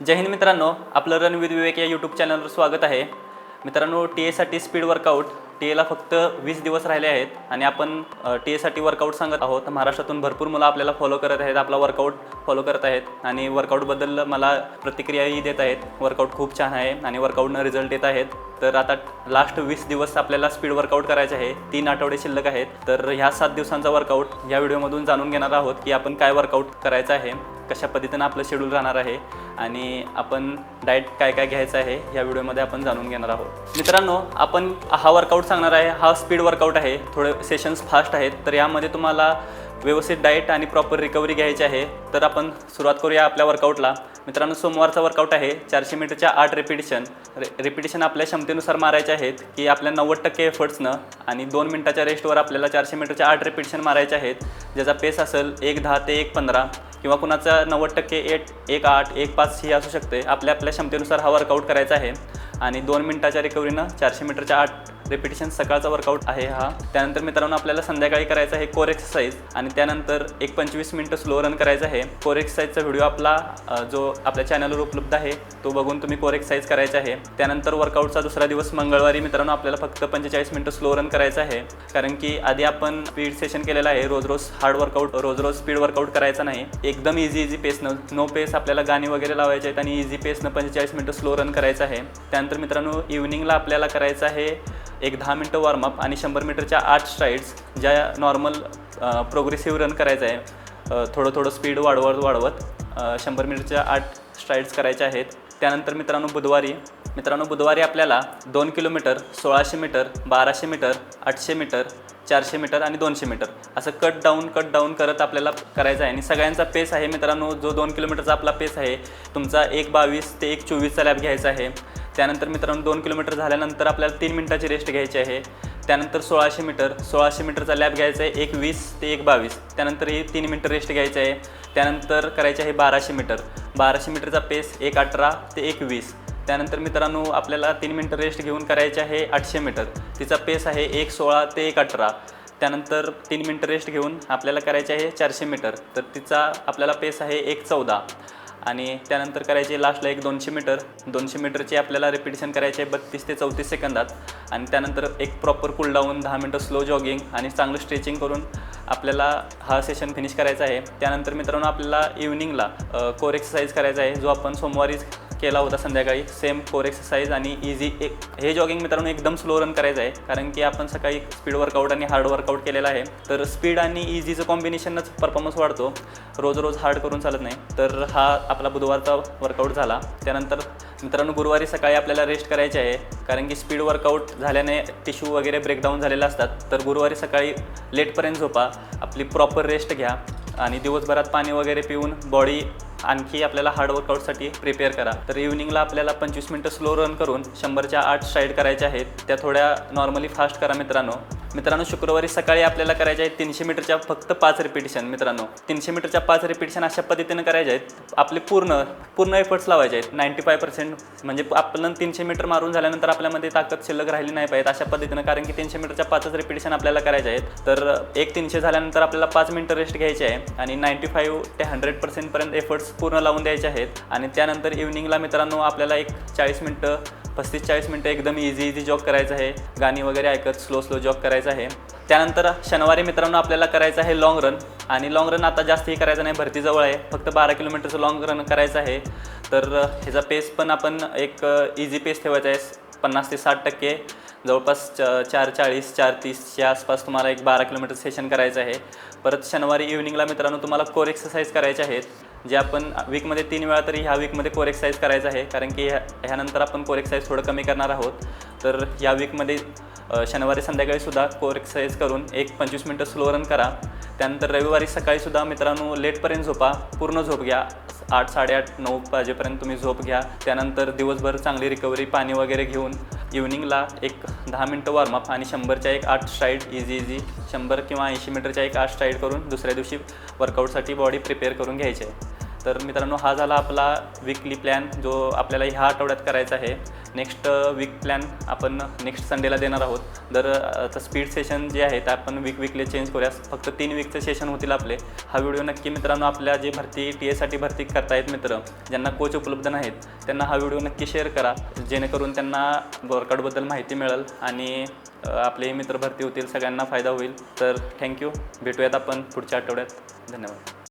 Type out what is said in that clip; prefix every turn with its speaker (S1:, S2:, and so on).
S1: जय हिंद मित्रांनो आपलं रन विवेक या यूट्यूब चॅनलवर स्वागत आहे. मित्रांनो टी एसाठी स्पीड वर्कआउट टी एला फक्त वीस दिवस राहिले आहेत आणि आपण टी एसाठी वर्कआउट सांगत आहोत. महाराष्ट्रातून भरपूर मुलं आपल्याला फॉलो करत आहेत आपला वर्कआउट फॉलो करत आहेत आणि वर्कआउटबद्दल मला प्रतिक्रियाही देत आहेत. वर्कआउट खूप छान आहे आणि वर्कआउटनं रिझल्ट येत आहेत. तर आता लास्ट वीस दिवस आपल्याला स्पीड वर्कआउट करायचे आहे. तीन आठवडे शिल्लक आहेत. तर ह्या सात दिवसांचा वर्कआउट या व्हिडिओमधून जाणून घेणार आहोत की आपण काय वर्कआउट करायचं आहे. कशा पद्धतीनं आपलं शेड्यूल राहणार आहे आणि आपण डाएट काय काय घ्यायचं आहे या व्हिडिओमध्ये आपण जाणून घेणार आहोत. मित्रांनो आपण हा वर्कआउट सांगणार आहे. हा स्पीड वर्कआउट आहे. थोडे सेशन्स फास्ट आहेत. तर यामध्ये तुम्हाला व्यवस्थित डाएट आणि प्रॉपर रिकव्हरी घ्यायची आहे तर आपण सुरुवात करूया आपल्या वर्कआउटला मित्रांनो सोमवारचा वर्कआउट आहे चारशे मीटरच्या आठ रेपिटेशन रे रेपिटेशन आपल्या क्षमतेनुसार मारायचे आहेत की आपल्या नव्वद टक्के एफर्ट्सनं आणि दोन मिनटाच्या रेस्टवर आपल्याला चारशे मीटरच्या आठ रेपिटेशन मारायचे आहेत. ज्याचा पेस असेल एक दहा ते एक पंधरा किंवा कुणाचा नव्वद टक्के एक एक आठ एक पाच ही असू शकते. आपल्या आपल्या क्षमतेनुसार हा वर्कआउट करायचा आहे. आणि दोन मिनटाच्या रिकव्हरीनं चारशे मीटरच्या आठ रेपिटेशन सकाळचा वर्कआउट आहे हा. त्यानंतर मित्रांनो आपल्याला संध्याकाळी करायचं आहे कोर एक्सरसाइज आणि त्यानंतर एक पंचवीस मिनटं स्लो रन करायचं आहे. कोर एक्सरसाइजचा व्हिडिओ आपला जो आपल्या चॅनलवर उपलब्ध आहे तो बघून तुम्ही कोर एक्सरसाइज करायचा आहे. त्यानंतर वर्कआउटचा दुसरा दिवस मंगळवारी मित्रांनो आपल्याला फक्त पंचेचाळीस मिनटं स्लो रन करायचं आहे. कारण की आधी आपण स्पीड सेशन केलेलं आहे. रोज रोज हार्ड वर्कआउट रोज रोज स्पीड वर्कआउट करायचा नाही. एकदम इझी इझी पेसनं नो पेस आपल्याला गाणी वगैरे लावायचे आहेत आणि इझी पेसनं पंचेचाळीस मिनटं स्लो रन करायचं आहे. त्यानंतर मित्रांनो इव्हनिंगला आपल्याला करायचं आहे एक दहा मिनटं वॉर्मअप आणि शंभर मीटरच्या आठ स्ट्राईड्स ज्या नॉर्मल प्रोग्रेसिव्ह रन करायचं आहे थोडं थोडं स्पीड वाढवत वाढवत शंभर मीटरच्या आठ स्ट्राईड्स करायच्या आहेत. त्यानंतर मित्रांनो बुधवारी मित्रांनो बुधवारी आपल्याला दोन किलोमीटर सोळाशे मीटर बाराशे मीटर आठशे मीटर चारशे मीटर आणि दोनशे मीटर असं कट डाऊन कट डाऊन करत आपल्याला करायचं आहे. आणि सगळ्यांचा पेस आहे मित्रांनो जो दोन किलोमीटरचा आपला पेस आहे तुमचा एक बावीस ते एक चोवीसचा लॅब घ्यायचा आहे. त्यानंतर मित्रांनो दोन किलोमीटर झाल्यानंतर आपल्याला तीन मिनटाची रेस्ट घ्यायची आहे. त्यानंतर सोळाशे मीटर सोळाशे मीटरचा लॅब घ्यायचा आहे एक वीस ते एक बावीस. त्यानंतर ही तीन मिनटं रेस्ट घ्यायची आहे. त्यानंतर करायचे आहे बाराशे मीटर. बाराशे मीटरचा पेस एक अठरा ते एक वीस. त्यानंतर मित्रांनो आपल्याला तीन मिनटं रेस्ट घेऊन करायचे आहे आठशे मीटर. तिचा पेस आहे एक सोळा ते एक अठरा. त्यानंतर तीन मिनटं रेस्ट घेऊन आपल्याला करायचे आहे चारशे मीटर. तर तिचा आपल्याला पेस आहे एक चौदा. आणि त्यानंतर करायचे लास्टला एक दोनशे मीटर. दोनशे मीटरची आपल्याला रिपिटेशन करायचे आहे बत्तीस ते चौतीस सेकंदात. आणि त्यानंतर एक प्रॉपर कूलडाऊन दहा मिनटं स्लो जॉगिंग आणि चांगलं स्ट्रेचिंग करून आपल्याला हा सेशन फिनिश करायचा आहे. त्यानंतर मित्रांनो आपल्याला इव्हनिंगला कोर एक्सरसाइज करायचा आहे जो आपण सोमवारीच केला होता संध्याकाळी. सेम कोर एक्सरसाइज आणि इझी एक हे जॉगिंग मित्रांनो एकदम स्लो रन करायचं आहे. कारण की आपण सकाळी स्पीड वर्कआउट आणि हार्ड वर्कआउट केलेला आहे. तर स्पीड आणि इझीचं कॉम्बिनेशनच परफॉर्मन्स वाढतो. रोज रोज हार्ड करून चालत नाही. तर हा आपला बुधवारचा वर्कआउट झाला. त्यानंतर मित्रांनो गुरुवारी सकाळी आपल्याला रेस्ट करायची आहे. कारण की स्पीड वर्कआउट झाल्याने टिश्यू वगैरे ब्रेकडाऊन झालेले असतात. तर गुरुवारी सकाळी लेटपर्यंत झोपा. आपली प्रॉपर रेस्ट घ्या. आणि दिवसभरात पाणी वगैरे पिऊन बॉडी आणखी आपल्याला हार्ड वर्कआउटसाठी प्रिपेअर करा. तर इव्हनिंगला आपल्याला पंचवीस मिनटं स्लो रन करून शंभरच्या आठ स्ट्राईड करायच्या आहेत. त्या थोड्या नॉर्मली फास्ट करा मित्रांनो. मित्रांनो शुक्रवारी सकाळी आपल्याला करायचे आहेत तीनशे मीटरच्या फक्त पाच रिपिटेशन मित्रांनो तीनशे मीटरच्या पाच रिपिटेशन अशा पद्धतीनं करायचे आहेत. आपले पूर्ण पूर्ण एफर्ट्स लावायचे आहेत. नाईंटी फाय पर्सेंट म्हणजे आपण तीनशे मीटर मारून झाल्यानंतर आपल्यामध्ये ताकद शिल्लक राहिली नाही पाहिजे अशा पद्धतीनं कारण की तीनशे मीटरच्या पाचच रिपिटेशन आपल्याला करायचे आहेत. तर एक तीनशे झाल्यानंतर आपल्याला पाच मिनटं रेस्ट घ्यायचे आहे आणि नाईंटी फाईव्ह ते हंड्रेड पर्सेंटपर्यंत एफर्ट्स पूर्ण लावून द्यायचे आहेत. आणि त्यानंतर इव्हनिंगला मित्रांनो आपल्याला एक चाळीस मिनटं पस्तीस चाळीस मिनटं एकदम इझी इझी जॉग करायचं आहे. गाणी वगैरे ऐकत स्लो स्लो जॉग करायचं आहे. त्यानंतर शनिवारी मित्रांनो आपल्याला करायचं आहे लाँग रन आणि लाँग रन आता जास्तही करायचं नाही भरतीजवळ आहे. फक्त बारा किलोमीटरचं लाँग रन करायचं आहे. तर ह्याचा पेस पण आपण एक इझी पेस ठेवायचा आहे. पन्नास ते साठ टक्के. जवळपास च चार चाळीस चार तीसच्या आसपास तुम्हाला एक बारा किलोमीटर सेशन करायचं आहे. परत शनिवारी इव्हनिंगला मित्रांनो तुम्हाला कोर एक्सरसाइज करायचे आहेत. जे आपण वीकमध्ये तीन वेळा तरी ह्या वीकमध्ये कोर एक्सरसाइज करायचं आहे. कारण की ह्या ह्यानंतर आपण कोर एक्सरसाइज थोडं कमी करणार आहोत. तर या वीकमध्ये शनिवारी संध्याकाळीसुद्धा कोर एक्सरसाइज करून एक पंचवीस मिनटं स्लो रन करा. त्यानंतर रविवारी सकाळीसुद्धा मित्रांनो लेटपर्यंत झोपा. पूर्ण झोप घ्या. आठ साडेआठ नऊ वाजेपर्यंत तुम्ही झोप घ्या. त्यानंतर दिवसभर चांगली रिकव्हरी पाणी वगैरे घेऊन इव्हनिंगला एक दहा मिनटं वॉर्मअप आणि शंभरच्या एक आठ स्ट्राईड इझी इझी शंभर किंवा ऐंशी मीटरच्या एक आठ स्ट्राईड करून दुसऱ्या दिवशी वर्कआउटसाठी बॉडी प्रिपेअर करून घ्यायची. आहे तर मित्रांनो हा झाला आपला विकली प्लॅन जो आपल्याला ह्या आठवड्यात करायचा आहे. नेक्स्ट वीक प्लॅन आपण नेक्स्ट संडेला देणार आहोत. तर आता स्पीड सेशन जे आहे ते आपण वीक वीकले चेंज करूया फक्त तीन वीकचे सेशन होतील आपले. हा व्हिडिओ नक्की मित्रांनो आपल्या जे भरती टी एसाठी भरती करतायत मित्र ज्यांना कोच उपलब्ध नाहीत त्यांना हा व्हिडिओ नक्की शेअर करा. जेणेकरून त्यांना वर्कआउटबद्दल माहिती मिळेल आणि आपले मित्र भरती होतील सगळ्यांना फायदा होईल. तर थँक्यू भेटूयात आपण पुढच्या आठवड्यात. धन्यवाद.